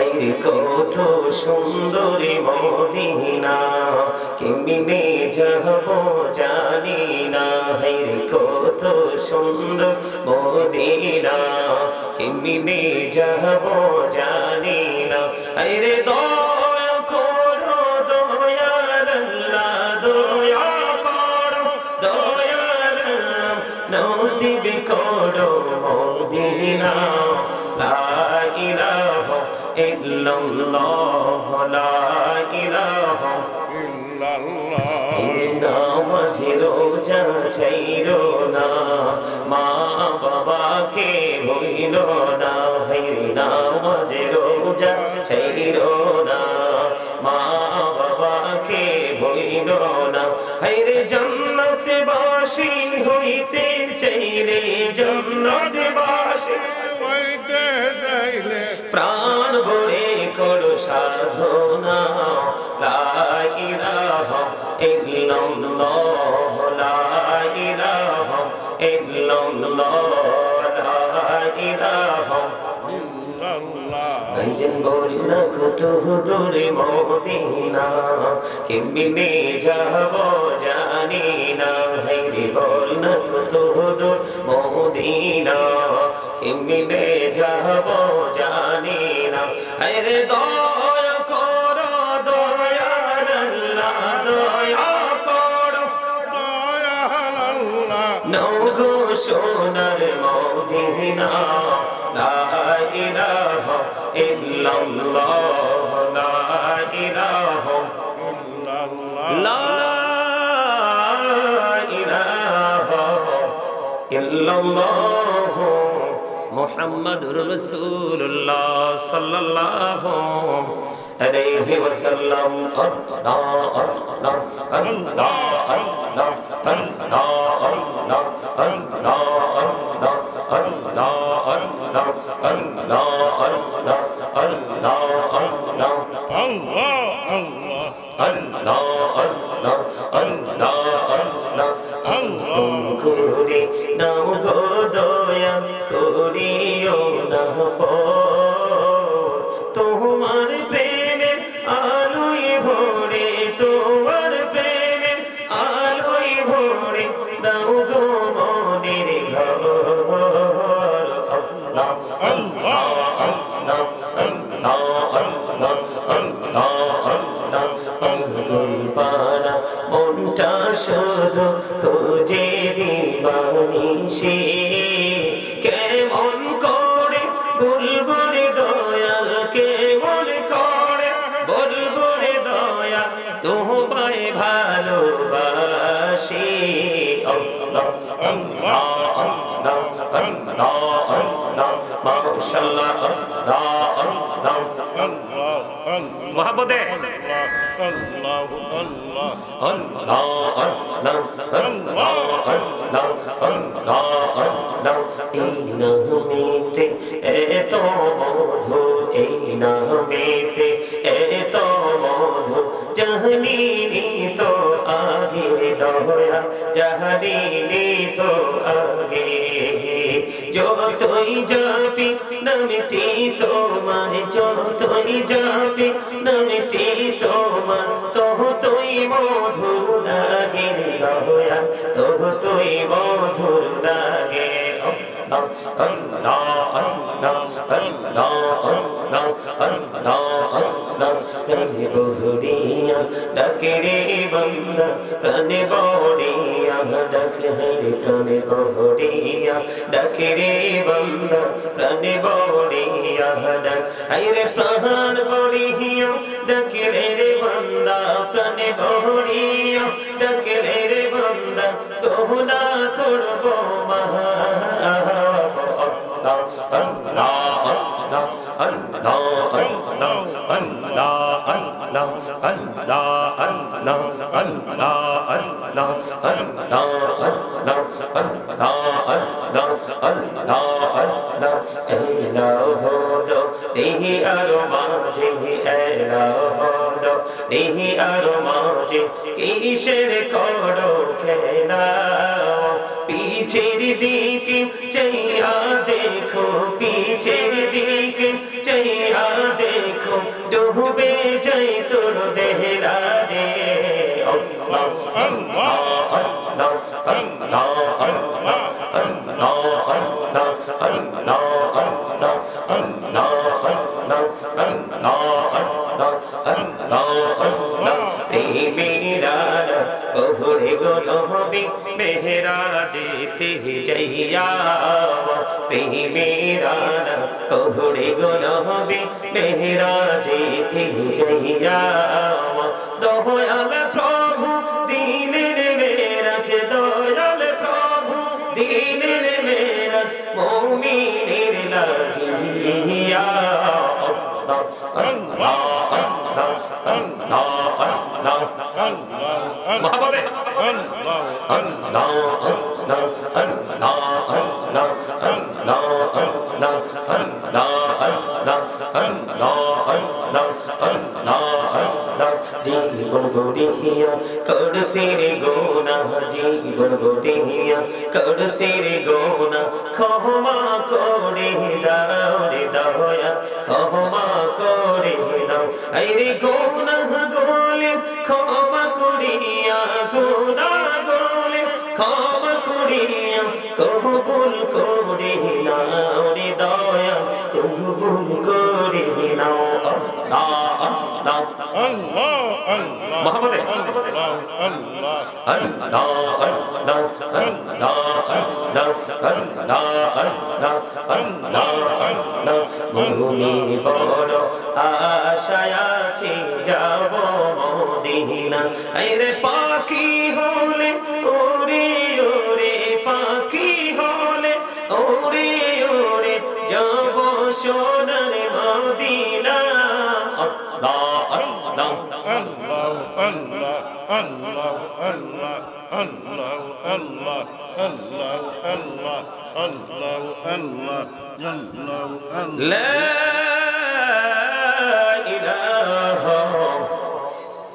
এই কত সুন্দরী মদিনা কেমনে যাব জানি না হে কত সুন্দর মদিনা কেমনে যাব জানি না রে দয়া ইল্লাল্লাহ, লা ইলাহা নামাজে রোজা চাইরো না, মা বাবাকে হইল না হইরে নামাজে রোজা চাইরো না, মা সাধনা, লা ইলাহা ইল্লাল্লাহ, লা ইলাহা ইল্লাল্লাহ, লা ইলাহা ভাইজান বল কত দূরে মদিনা, কেমনে যাব জানি না। হাইরে বল কত দূর মদিনা, কেমনে যাব জানি না। হাইরে দয়া নৌগো সোনার মদিনা লা ইলাহা ইল্লাল্লাহ লা ইলাহা লা ইলাহা ইল্লাল্লাহ মুহাম্মাদুর রাসূলুল্লাহ সাল্লাল্লাহু عليه وسلم الله الله الله الله الله الله الله নাও গো দয়া করিও না পর শুধু খুঁজে দিবানিসে কেমন করে বলব রে দয়াল, কেমন করে বলব রে দয়াল তোমায় ভালোবাসি। আল্লাহ আল্লাহ আল্লাহ মাশাআল্লাহ, আল্লাহ আল্লাহ মহাবতে আল্লাহ। নামেতে এত মধু এই নামেতে এত মধু জাহানি তো আগে দয়া জাহানি তো আগে যতই যাবি নামটি তোমার যতই যাবি নামটি তোমার তহ তুই মধুর লাগে রে দয়া তহ তুই মধুর লাগে আল্লাহ আল্লাহ আল্লাহ আল্লাহ আল্লাহ ডাকে হর প্রাণে বহরিয়া, ডাকে রে বান্দা প্রাণে বহরিয়া, ডাক আইরে প্রাণ বড়িয়া ডাকে রে বান্দা প্রাণে বহরিয়া, ডাকে রে বান্দা গহনা করব মহা Allah Allah Allah Allah Allah ডাকে রে বন্দা প্রাণে বড়িয়া ডাকে রে বন্দা গহনা করব মহা এলো হদো দেহি আরও মাঝে এলো হদো নেহি আর মাঝে কিসের করো খেলা পিছের দিকে চাইয়া দেখো, পিছের দিকে চাইয়া দেখো। ডুবে যাই তোর দেহরা রে Allah Allah Allah Allah Allah ওহরে গো নবী মেহরাজেতে যাইয়া প্রেমেরা কোহরে গো নবী মেহরাজেতে যাইয়া দয়াল মহাপদে জীবন গড়িয়া করছে রে গোনা জীবন গড়িয়া করছে রে গোনা ক্ষমা করে দাও রে দয়া, ক্ষমা করে দাও। আই রে গোনা গোলে ক্ষমা করিয়া, গোনা গোলে ক্ষমা করিয়া কবুল করে নাও রে দয়া কবুল করে নাও। আল্লাহ আল্লাহ। محمد ভূমি বড় আশায় আছে যাব মদিনা রে পাখি হলে ওরে ওরে পাখি হলে ওরে ওরে যাব সোনার Medina Allah, Allah, Allah, Allah, Allah, Allah, Allah, Allah, Allah, Allah, Allah. لا إله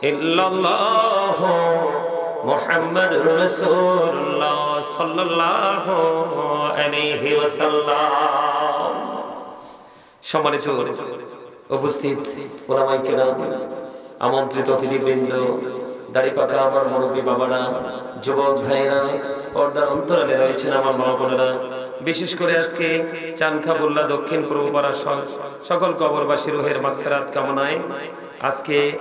إلا الله محمد رسول الله صلى الله عليه وسلم সম্মানিত উপস্থিত ওলামাই কেরাম আমন্ত্রিত অতিথিবৃন্দ দাড়ি আমার মুরব্বী বাবারা, যুবক পর্দার অন্তরালে রয়েছেন আমার মা বোনেরা। বিশেষ করে আজকে দক্ষিণ পূর্ব পাড়া স- সকল কবরবাসী রোহের মাক্ষরাত কামনায় আজকে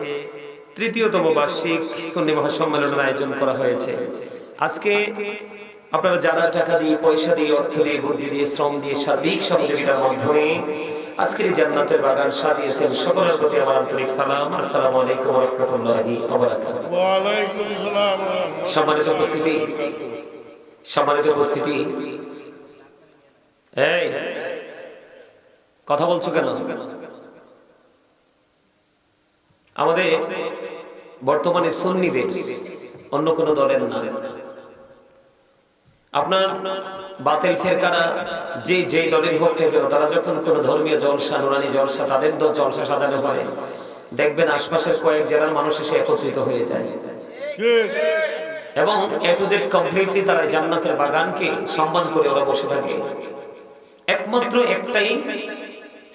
তৃতীয়তম বার্ষিক সুন্নি মহাসম্মেলনের আয়োজন করা হয়েছে। আজকে আপনারা যারা টাকা দিয়ে, পয়সা দিয়ে, অর্থ দিয়ে, বুদ্ধি দিয়ে, শ্রম দিয়ে, সার্বিক সহযোগিতার মাধ্যমে আজকের জান্নাতের বাগান সাজিয়েছেন সকলের প্রতি আমার আন্তরিক সালাম। আসসালামু আলাইকুম ওয়া রাহমাতুল্লাহি ওয়া বারাকাতুহু। ওয়া রাহমাতুল্লাহ। সম্মানিত উপস্থিতি সম্মানিত উপস্থিতি। এই কথা বলছো কেন? আমাদের বর্তমানে সুন্নিদের অন্য কোন দলের না। আপনার বাতিল ফেরকারা যে যে দলের হোক না কেন, তারা যখন কোন ধর্মীয় জলসা, নুরানি জলসা, তাদের জলসা সাজানো হয়, দেখবেন আশপাশের কয়েক জেলার মানুষ এসে একত্রিত হয়ে যায়। এবং এ জেড কমপ্লিটলি তারা জান্নাতের বাগানকে সম্মান করে ওরা বসে থাকে। একমাত্র একটাই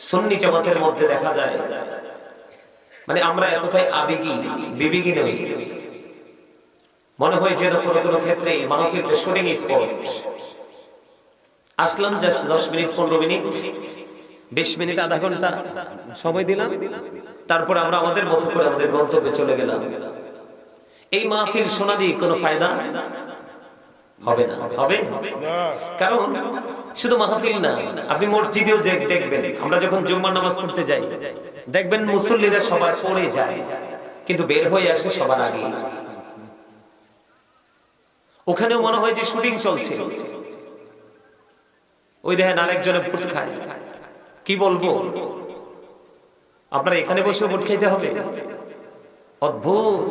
সুন্নি জামাতের মধ্যে দেখা যায়। মানে আমরা এতটাই আবেগী, বিবেগী নই। মনে হয় যেন কোনো কোনো ক্ষেত্রে মাহফিলটা শুটিং স্পট আসলাম জাস্ট দশ মিনিট, পনেরো মিনিট, বিশ মিনিট, আধা ঘণ্টা সময় দিলাম। তারপর আমরা আমাদের মতো করে আমাদের গন্তব্যে চলে গেলাম। এই মাহফিল শোনা দিয়ে কোনো ফায়দা? হবে না। হবে? কারণ শুধু মাহফিল না, আপনি মসজিদেও দেখ- দেখবেন, আমরা যখন জুম্মার নামাজ পড়তে যাই, দেখবেন মুসল্লিরা সবার পড়ে যায়, কিন্তু বের হয়ে আসে সবার আগে ওখানেও মনে হয় যে শুটিং চলছে। ওই দেখেন আরেকজনে ফুট খায়। কি বলব? আপনারা এখানে বসে ভোট খাইতে হবে? অদ্ভুত।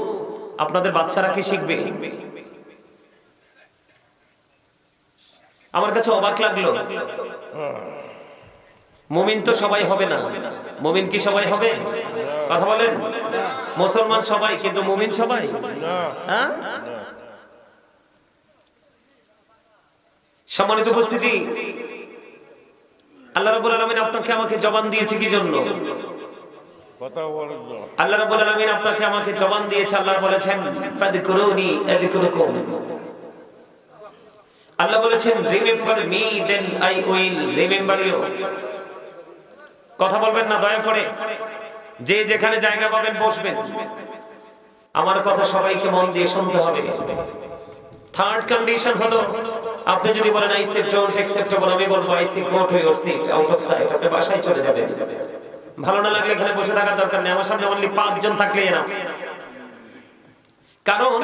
আপনাদের বাচ্চারা কি শিখবে? আমার কাছে অবাক লাগল। মুমিন তো সবাই হবে না। মুমিন কি সবাই হবে? কথা বলেন? মুসলমান সবাই কিন্তু মুমিন সবাই? হ্যাঁ? সম্মানিত উপস্থিতি আল্লাহ রাব্বুল আলামিন আপনাকে আমাকে জবান দিয়েছে কি জন্য? কথা আল্লাহ রাব্বুল আলামিন আপনাকে আমাকে জবান দিয়েছে আল্লাহ বলেছেন ফাদকুরুনি আযকুরুকুম। আল্লাহ বলেছেন remember me then I will remember you কথা বলবেন না দয়া করে। যে যেখানে জায়গা পাবেন বসবেন। আমার কথা সবাইকে মন দিয়ে শুনতে হবে। থার্ড কন্ডিশন হলো আপনি যদি বলেন আই সে ডোন্ট অ্যাকসেপ্টেবল আমি বলব I see go to your seat out of sight আপনি বাসায় চলে যাবেন। ভালো না লাগলে এখানে বসে থাকার দরকার নেই, আমার সামনে অনলি পাঁচজন থাকলেই না কারণ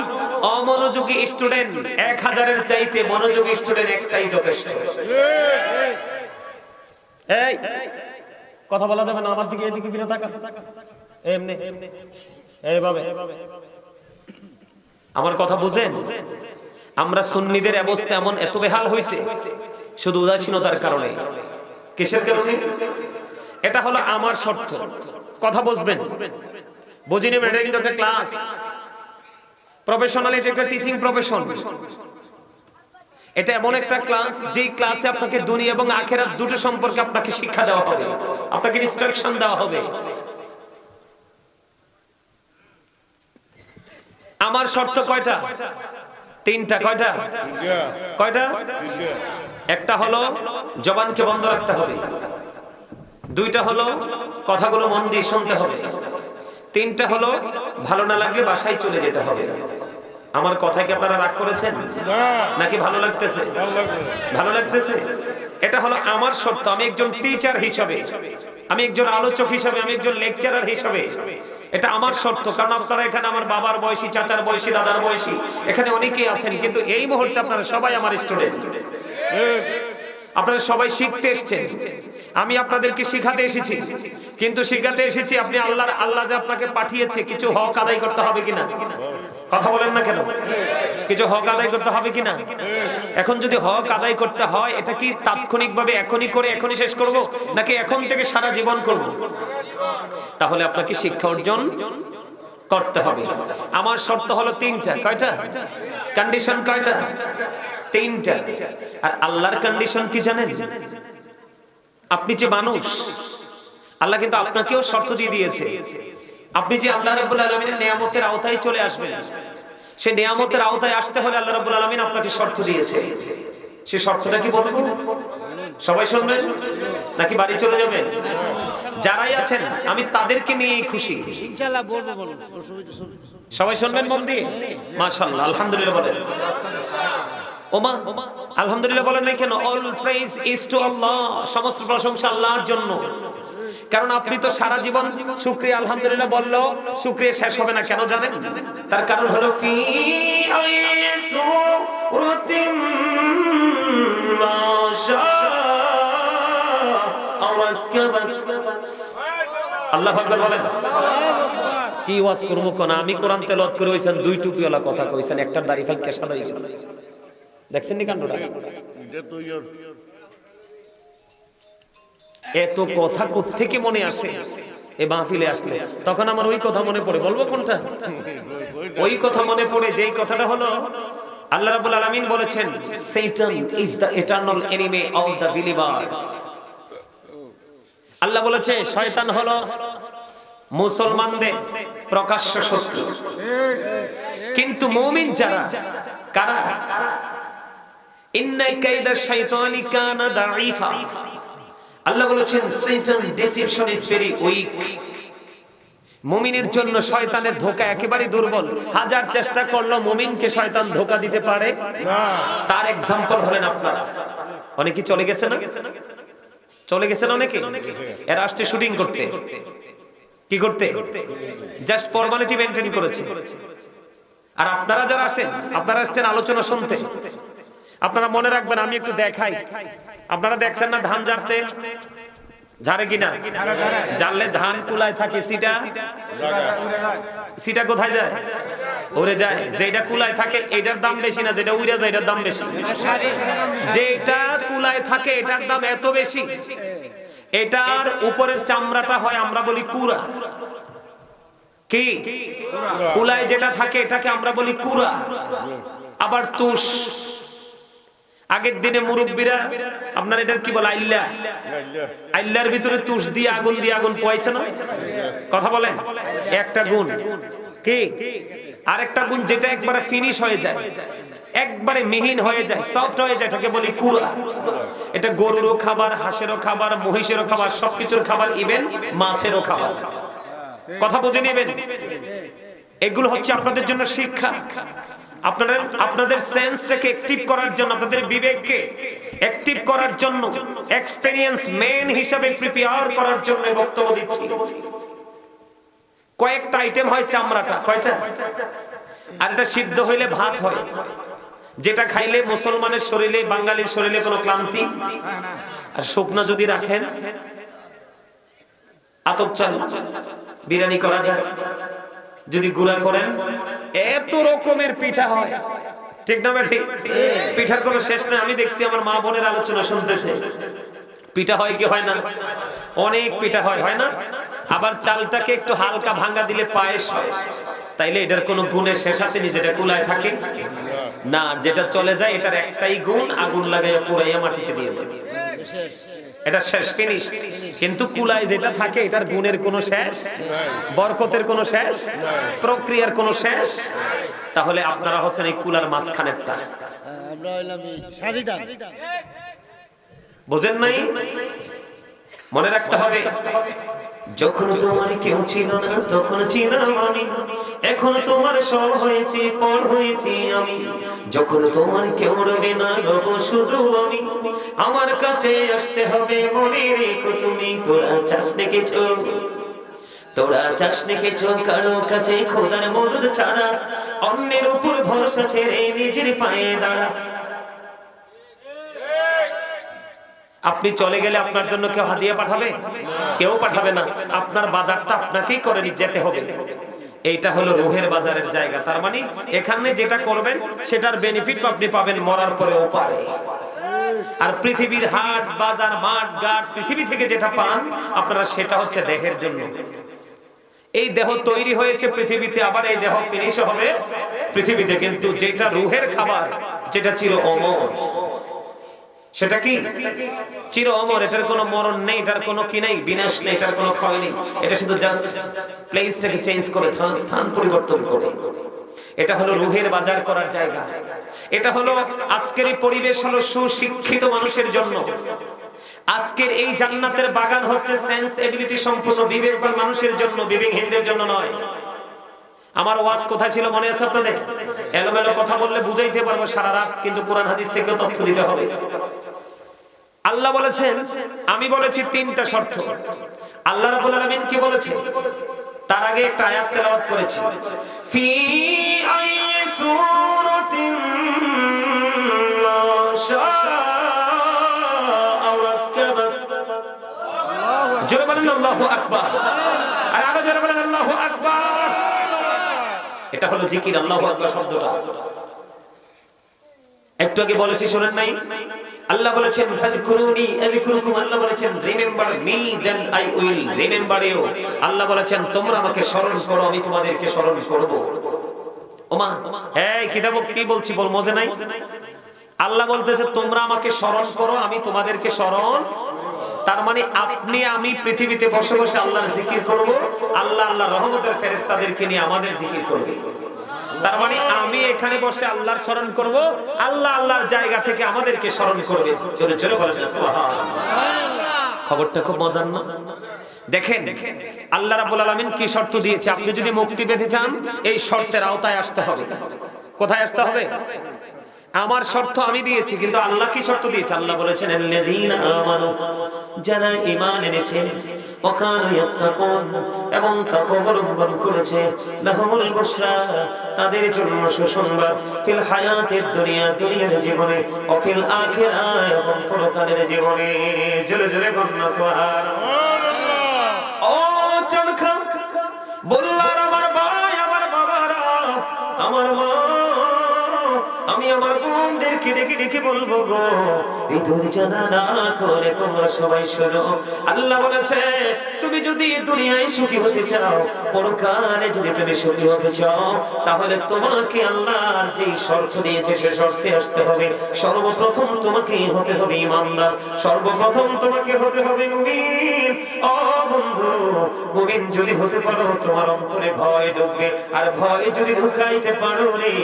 অমনোযোগী স্টুডেন্ট এক হাজারের চাইতে মনোযোগী স্টুডেন্ট একটাই যথেষ্ট। এই, কথা বলা যাবে না, আমার দিকে, এদিকে ফিরে থাকা এমনি এইভাবে আমার কথা বুঝেন? আমরা সুন্নিদের অবস্থা এমন এত বেহাল হয়েছে শুধু উদাসীনতার কারণে। কিসের কারণে? এটা হলো আমার শর্ত। কথা বুঝবেন? বুঝিনি ম্যাডাম কিন্তু একটা ক্লাস। প্রফেশনাল এটা একটা টিচিং প্রফেশন এটা এমন একটা ক্লাস, যেই ক্লাসে আপনাকে দুনিয়া এবং আখেরাত দুটো সম্পর্কে আপনাকে শিক্ষা দেওয়া হবে। আপনাকে ইনস্ট্রাকশন দেওয়া হবে। আমার শর্ত কয়টা? তিনটা কয়টা? কয়টা? একটা হলো জবানকে বন্ধ রাখতে হবে। দুইটা হলো কথাগুলো মন দিয়ে শুনতে হবে। তিনটা হলো ভালো না লাগলে বাসায় চলে যেতে হবে। আমার কথায় কি আপনারা রাগ করেছেন? নাকি ভালো লাগতেছে? ভালো লাগতেছে? এটা হলো আমার সত্য। আমি একজন টিচার হিসাবে, আমি একজন আলোচক হিসাবে, আমি একজন লেকচারার হিসাবে। এটা আমার শর্ত কারণ আপনারা এখানে আমার বাবার বয়সী, চাচার বয়সী, দাদার বয়সী, এখানে অনেকেই আছেন, কিন্তু এই মুহূর্তে আপনারা সবাই আমার স্টুডেন্ট আপনারা সবাই শিখতে এসেছেন। আমি আপনাদেরকে শিখাতে এসেছি, কিন্তু শিখাতে এসেছি আপনি আল্লাহর, আল্লাহ যে আপনাকে পাঠিয়েছে, কিছু হক আদায় করতে হবে কিনা? কথা বলেন না কেন? কিছু হক আদায় করতে হবে কিনা? এখন যদি হক আদায় করতে হয়, এটা কি তাৎক্ষণিকভাবে এখনই করে, এখনই শেষ করব, নাকি এখন থেকে সারা জীবন করব? তাহলে আপনাকে শিক্ষা অর্জন করতে হবে। আমার শর্ত হলো তিনটা। কয়টা? কন্ডিশন কয়টা? তিনটা। আর আল্লাহর কন্ডিশন কি জানেন? আপনি যে মানুষ, আল্লাহ কিন্তু আপনাকেও শর্ত দিয়ে দিয়েছে। আপনি যে আল্লাহ রাব্বুল আলামিনের নিয়ামতের আওতায় চলে আসবেন সে নিয়ামতের আওতায় আসতে হলে আল্লাহ রাব্বুল আলামিন আপনাকে শর্ত দিয়েছে। সে শর্তটা কি বলব সবাই শুনবেন? নাকি বাড়ি চলে যাবেন? যারাই আছেন আমি তাদেরকে নিয়ে খুশি। ইনশাআল্লাহ বলব বলব। অসুবিধা অসুবিধা- সবাই শুনবেন মন দিয়ে মাশাআল্লাহ আলহামদুলিল্লাহ বলেন। ওমা আলহামদুলিল্লাহ বলেন নাই কেন? All praise is to Allah সমস্ত প্রশংসা আল্লাহর জন্য। কারণ আপনি তো সারা জীবন শুক্রিয়া আলহামদুলিল্লাহ বলল, শুক্রিয়া শেষ হবে না কেন জানেন? তার কারণ হলো আল্লাহ বলেন। কি ওয়াজ করব কোন? আমি কোরআন তেলাওয়াত করে হইছেন দুই টুপিওয়ালা কথা কইছেন, একটা দাড়ি ফাইকা সাদা দেখছেন নি কাণ্ডটা? এত কথা থেকে মনে আসে? এ মাহফিলে আসলে। তখন আমার ওই কথা মনে পড়ে। বলব কোনটা? ওই কথা মনে পড়ে যেই কথাটা হলো, আল্লাহ রাব্বুল আলামিন বলেছেন, Satan is the eternal enemy of the believers. আল্লাহ বলেছে, শয়তান হলো মুসলমানদের প্রকাশ্য শত্রু। কিন্তু মুমিন যারা, কারা? ইন্না কাইদা শাইতানি কানা দাঈফা। আল্লাহ বলেছেন Satan deception is very weak মুমিনের জন্য শয়তানের ধোকা একেবারে দুর্বল। হাজার চেষ্টা করল মুমিনকে শয়তান ধোকা দিতে পারে। তার এক্সাম্পল হলেন আপনারা। অনেকে চলে গেছে না? চলে গেছেন অনেকে? এরা আসছে শুটিং করতে। কি করতে? জাস্ট ফর্মালিটি মেনটেন করেছে। আর আপনারা যারা আসেন আপনারা আসছেন আলোচনা শুনতে। আপনারা মনে রাখবেন আমি একটু দেখাই। আপনারা দেখছেন না ধান ঝাড়তে? ঝাড়ে কিনা? জানলে ধান কুলায় থাকে সিটা। সিটা কোথায় যায়? উড়ে যায়। যেটা কুলায় থাকে, এটার দাম বেশি না, যেটা উড়ে যায়, এটার দাম বেশি। যেটা কুলায় থাকে, এটার দাম এত বেশি। এটার উপরের চামড়াটা হয়, আমরা বলি কুরা কি? কুলায় যেটা থাকে, এটাকে আমরা বলি কুরা আবার তুষ। আগের দিনে মুরব্বীরা, আপনার এটার কি বলে, আইল্লা? আইল্লার ভিতরে তুষ দিয়ে আগুন দিয়ে আগুন পোয়াইছে না? কথা বলেন। একটা গুণ। কি? আরেকটা গুণ, যেটা একবারে ফিনিশ হয়ে যায়। একবারে মিহিন হয়ে যায় সফট হয়ে যায়, এটাকে বলি কুড়া। এটা গরুরও খাবার, হাঁসেরও খাবার, মহিষেরও খাবার, সবকিছুর খাবার ইভেন মাছেরও খাবার। কথা বুঝে নেবেন? এগুলো হচ্ছে আপনাদের জন্য শিক্ষা। আপনাদের আপনাদের সেন্সটাকে অ্যাক্টিভ করার জন্য, আপনাদের বিবেককে অ্যাক্টিভ করার জন্য এক্সপেরিয়েন্স মেন হিসাবে প্রিপেয়ার করার জন্য বক্তব্য দিচ্ছি। কয়েকটা আইটেম হয় চামড়াটা, কয়টা? আর এটা সিদ্ধ হইলে ভাত হয়। যেটা খাইলে মুসলমানের শরীরে, বাঙালির শরীরে কোনো ক্লান্তি? আর শুকনা যদি রাখেন, আতপ চাল, বিরিয়ানি করা যায়। যদি গুড়া করেন, এত রকমের পিঠা হয়। ঠিক না ঠিক পিঠার কোনো শেষ নেই। আমি দেখছি আমার মা বোনের আলোচনা শুনতেছে। পিঠা হয় কি হয় না? অনেক পিঠা হয় হয় না? আবার চালটাকে একটু হালকা ভাঙ্গা দিলে পায়েস তাইলে এটার কোনো গুণের শেষ আছে? আসেনি যেটা কুলায় থাকে? না, যেটা চলে যায়, এটার একটাই গুণ, আগুন লাগাইয়া পুরাইয়া মাটিতে দিয়ে দেয়। এটা শেষ ফিনিশ কিন্তু কুলায় যেটা থাকে, এটার গুণের কোনো শেষ? বরকতের কোনো শেষ? প্রক্রিয়ার কোনো শেষ? তাহলে আপনারা হচ্ছেন এই কুলার সারিদান বোঝেন নাই? মনে রাখতে হবে। যখন তোমার কেউ ছিল না, তখন ছিলাম আমি। এখন তোমার সব হয়েছে, পর হয়েছি আমি। যখন তোমার কেউ রবে না, রব শুধু আমি। আমার কাছে আসতে হবে, মনে রেখো তুমি। তোরা চাস কিছু। তোরা চাস কিছু, কারও কাছে খোদার মদত ছাড়া। অন্যের উপর ভরসা ছেড়ে নিজের পায়ে দাঁড়া। আপনি চলে গেলে আপনার জন্য কেউ হাদিয়া পাঠাবে? কেউ পাঠাবে না। আপনার বাজারটা আপনাকেই করে যেতে হবে। এইটা হলো রুহের বাজারের জায়গা। তার মানে এখানে যেটা করবেন, সেটার বেনিফিট আপনি পাবেন মরার পরে। ওপারে আর পৃথিবীর হাট, বাজার, মাঠ, ঘাট, পৃথিবী থেকে যেটা পান, আপনারা সেটা হচ্ছে দেহের জন্য। এই দেহ তৈরি হয়েছে পৃথিবীতে, আবার এই দেহ ফিনিশ হবে পৃথিবীতে। কিন্তু যেটা রুহের খাবার, যেটা ছিল অমর। সেটা কি? চির অমর, এটার কোনো মরণ নেই, এটার কোনো কি নেই? বিনাশ নেই, এটার কোনো ক্ষয় নেই। এটা শুধু জাস্ট প্লেসটাকে চেঞ্জ করে, স্থান- পরিবর্তন করে। এটা হলো রুহের বাজার করার জায়গা। এটা হলো আজকের এই পরিবেশ হলো সুশিক্ষিত মানুষের জন্য। আজকের এই জান্নাতের বাগান হচ্ছে সেন্স এবিলিটি সম্পূর্ণ বিবেকবান মানুষের জন্য, বিবেকহীনদের জন্য নয়। আমার ওয়াজ কোথায় ছিল মনে আছে আপনাদের? এলোমেলো কথা বললে বুঝাইতে পারব সারা রাত, কিন্তু কোরআন হাদিস থেকে তথ্য দিতে হবে। আল্লাহ বলেছেন, আমি বলেছি তিনটা শর্ত। আল্লাহ কি বলেছে তার আগে একটা আয়াত তেলাওয়াত করেছি। এটা হলো জিকির, আল্লাহু আকবার শব্দটা। একটু আগে বলেছি, শোনেন নাই? আল্লাহ বলেছেন ফাযকুরুনি আযকুরুকুম, আল্লাহ বলেছেন remember me then I will remember you আল্লাহ বলেছেন, তোমরা আমাকে স্মরণ করো, আমি তোমাদেরকে স্মরণ করব। ওমা, এই কিতাব কি বলছি বল, মজে নাই? আল্লাহ বলতেছে, তোমরা আমাকে স্মরণ করো, আমি তোমাদেরকে স্মরণ তার মানে আপনি, আমি পৃথিবীতে বসে বসে আল্লাহর জিকির করব, আল্লাহ আল্লাহ রহমতের ফেরেশতাদেরকে নিয়ে আমাদের জিকির করবে। তার মানে আমি এখানে বসে আল্লাহর স্মরণ করব, আল্লাহ আল্লাহর জায়গা থেকে আমাদেরকে স্মরণ করবে। চলে চলে খবরটা খুব মজার না? দেখেন, আল্লাহ রাবুল আলমিন কি শর্ত দিয়েছে? আপনি যদি মুক্তি পেতে চান, এই শর্তের আওতায় আসতে হবে। কোথায় আসতে হবে? আমার শর্ত আমি দিয়েছি, কিন্তু আল্লাহ কি শর্ত দিয়েছে? আল্লাহ বলেছেন যারা এবং তাদের জন্য সুসংবাদ দুনিয়ার জীবনে এবং জীবনে। বললার আমার বাবারা, আমার মা আমি আমি আমার বোনদেরকে ডেকে ডেকে বলব গো, এই ধৈর্যনা না করে তোমরা সবাই শোনো। আল্লাহ বলেছে, তুমি যদি দুনিয়ায় সুখী হতে চাও, পরকালে যদি তুমি সুখী হতে চাও, তাহলে তোমাকে আল্লাহর যে শর্ত দিয়েছে, সে শর্তে আসতে হবে। সর্বপ্রথম তোমাকে হতে হবে ইমানদার, সর্বপ্রথম তোমাকে হতে হবে মুমিন। ও বন্ধু, মুমিন যদি হতে পারো, তোমার অন্তরে ভয় ঢুকবে। আর ভয় যদি ঢুকাইতে পারো রে,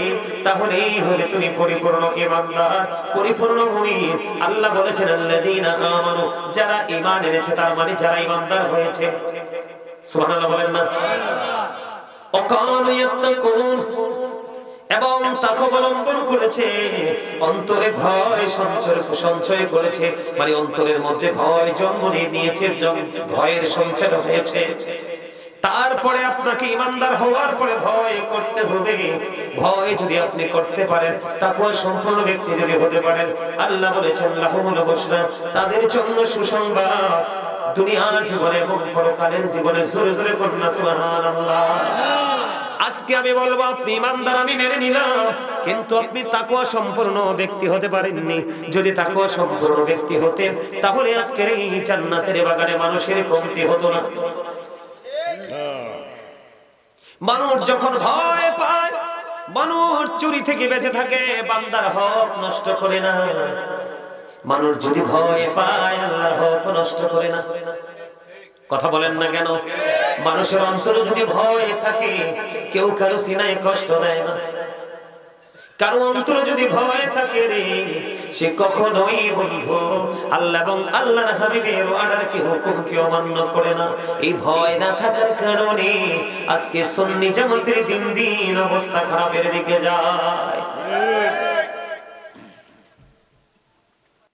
তাহলেই হলে তুমি পরিপূর্ণ ইমানদার পরিপূর্ণ মুমিন। আল্লাহ বলেছেন, আল্লাযীনা আমানু যারা ঈমান এনেছে, তার মানে যারা ইমানদার হয়েছে। সুবহানাল্লাহ বলেন না। এবং তাকে অবলম্বন করেছে, অন্তরে ভয় সঞ্চয় সঞ্চয় করেছে। মানে অন্তরের মধ্যে ভয় জন্ম নিয়ে নিয়েছে, ভয়ের সঞ্চার হয়েছে। তারপরে আপনাকে ইমানদার হওয়ার পরে ভয় করতে হবে। ভয় যদি আপনি করতে পারেন তাকুয়া সম্পূর্ণ ব্যক্তি যদি হতে পারেন, আল্লাহ বলেছেন তাদের জন্য সুসংবাদ। দুনিয়ার জীবনে এবং পরকালের জীবনে জোরে জোরে করুন আজকে আমি বলব, আপনি ইমানদার, আমি মেনে নিলাম। কিন্তু আপনি তাকুয়া সম্পূর্ণ ব্যক্তি হতে পারেননি। যদি তাকুয়া সম্পূর্ণ ব্যক্তি হতেন, তাহলে আজকের এই বাগানে মানুষের কমতি হতো না। মানুষ যখন ভয় পায়, মানুষ চুরি থেকে বেঁচে থাকে, বান্দার হক নষ্ট করে না। মানুষ যদি ভয় পায় আল্লাহ হক নষ্ট করে না। কথা বলেন না কেন? মানুষের অন্তরে যদি ভয় থাকে, কেউ কারও সিনায় কষ্ট দেয় না। কারও অন্তরে যদি ভয় থাকে রে, সে কখনোই বলব আল্লাহ এবং আল্লাহর হাবিবের অর্ডার কি হুকুম কি অমান্য করে না। এই ভয় না থাকার কারণে আজকে সুন্নি জামাতের দিন দিন অবস্থা খারাপের দিকে যায়।